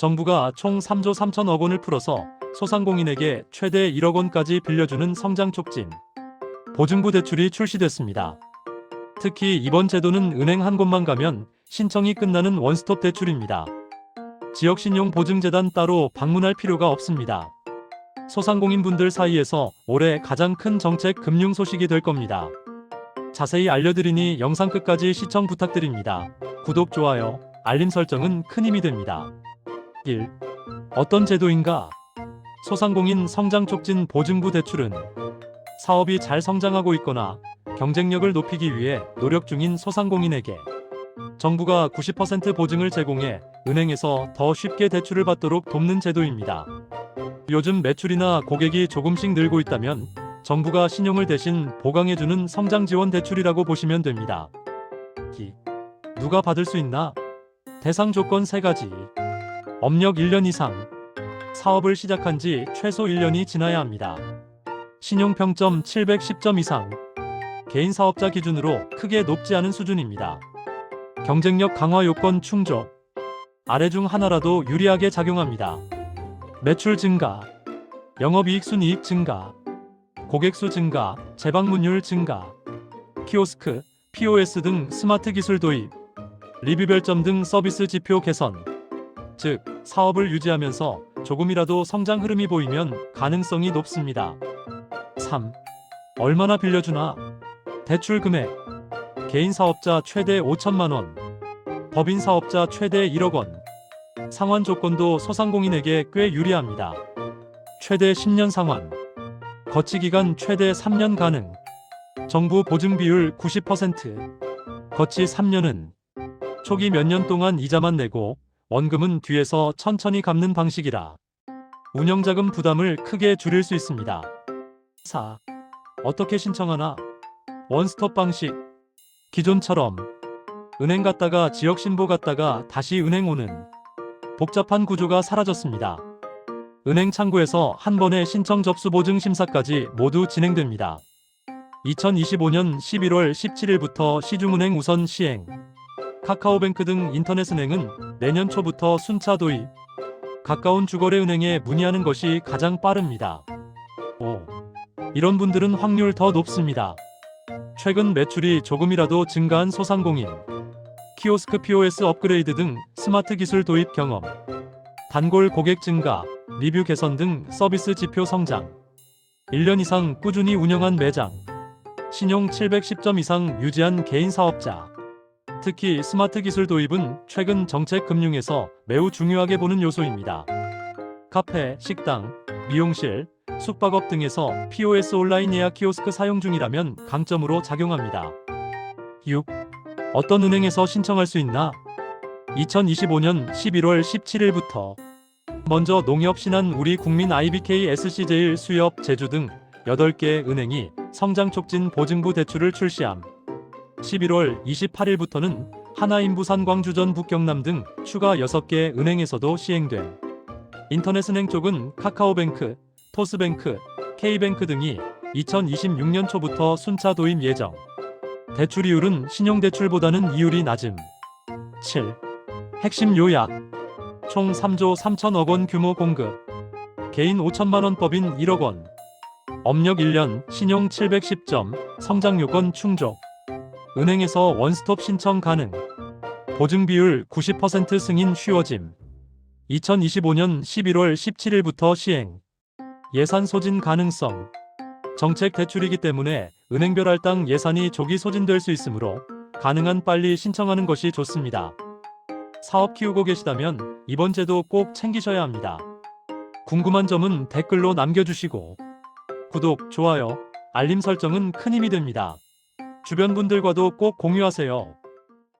정부가 총 3조 3천억 원을 풀어서 소상공인에게 최대 1억 원까지 빌려주는 성장 촉진 보증부 대출이 출시됐습니다. 특히 이번 제도는 은행 한 곳만 가면 신청이 끝나는 원스톱 대출입니다. 지역신용보증재단 따로 방문할 필요가 없습니다. 소상공인분들 사이에서 올해 가장 큰 정책 금융 소식이 될 겁니다. 자세히 알려드리니 영상 끝까지 시청 부탁드립니다. 구독, 좋아요, 알림 설정은 큰 힘이 됩니다. 1. 어떤 제도인가? 소상공인 성장 촉진 보증부 대출은 사업이 잘 성장하고 있거나 경쟁력을 높이기 위해 노력 중인 소상공인에게 정부가 90% 보증을 제공해 은행에서 더 쉽게 대출을 받도록 돕는 제도입니다. 요즘 매출이나 고객이 조금씩 늘고 있다면 정부가 신용을 대신 보강해주는 성장 지원 대출이라고 보시면 됩니다. 기. 누가 받을 수 있나? 대상 조건 3가지. 업력 1년 이상. 사업을 시작한 지 최소 1년이 지나야 합니다. 신용평점 710점 이상. 개인 사업자 기준으로 크게 높지 않은 수준입니다. 경쟁력 강화 요건 충족. 아래 중 하나라도 유리하게 작용합니다. 매출 증가, 영업이익 순이익 증가, 고객수 증가, 재방문율 증가, 키오스크, POS 등 스마트 기술 도입, 리뷰 별점 등 서비스 지표 개선. 즉, 사업을 유지하면서 조금이라도 성장 흐름이 보이면 가능성이 높습니다. 3. 얼마나 빌려주나? 대출 금액. 개인 사업자 최대 5천만 원. 법인 사업자 최대 1억 원. 상환 조건도 소상공인에게 꽤 유리합니다. 최대 10년 상환. 거치 기간 최대 3년 가능. 정부 보증 비율 90%. 거치 3년은 초기 몇 년 동안 이자만 내고 원금은 뒤에서 천천히 갚는 방식이라 운영자금 부담을 크게 줄일 수 있습니다. 4. 어떻게 신청하나? 원스톱 방식. 기존처럼 은행 갔다가 지역 신보 갔다가 다시 은행 오는 복잡한 구조가 사라졌습니다. 은행 창구에서 한 번에 신청 접수 보증 심사까지 모두 진행됩니다. 2025년 11월 17일부터 시중은행 우선 시행. 카카오뱅크 등 인터넷은행은 내년 초부터 순차 도입. 가까운 주거래 은행에 문의하는 것이 가장 빠릅니다. 5. 이런 분들은 확률 더 높습니다. 최근 매출이 조금이라도 증가한 소상공인. 키오스크 POS 업그레이드 등 스마트 기술 도입 경험, 단골 고객 증가, 리뷰 개선 등 서비스 지표 성장, 1년 이상 꾸준히 운영한 매장, 신용 710점 이상 유지한 개인 사업자, 특히 스마트 기술 도입은 최근 정책 금융에서 매우 중요하게 보는 요소입니다. 카페, 식당, 미용실, 숙박업 등에서 POS 온라인 예약 키오스크 사용 중이라면 강점으로 작용합니다. 6. 어떤 은행에서 신청할 수 있나? 2025년 11월 17일부터 먼저 농협 신한 우리 국민 IBK SC제일 수협 제주 등 8개 은행이 성장 촉진 보증부 대출을 출시함. 11월 28일부터는 하나인 부산 광주 전 북경남 등 추가 6개 은행에서도 시행됨. 인터넷은행 쪽은 카카오뱅크, 토스뱅크, K뱅크 등이 2026년 초부터 순차 도입 예정. 대출 이율은 신용대출보다는 이율이 낮음. 7. 핵심 요약. 총 3조 3천억 원 규모 공급. 개인 5천만 원 법인 1억 원. 업력 1년, 신용 710점, 성장 요건 충족. 은행에서 원스톱 신청 가능. 보증 비율 90% 승인 쉬워짐. 2025년 11월 17일부터 시행. 예산 소진 가능성. 정책 대출이기 때문에 은행별 할당 예산이 조기 소진될 수 있으므로 가능한 빨리 신청하는 것이 좋습니다. 사업 키우고 계시다면 이번 제도 꼭 챙기셔야 합니다. 궁금한 점은 댓글로 남겨주시고 구독, 좋아요, 알림 설정은 큰 힘이 됩니다. 주변 분들과도 꼭 공유하세요.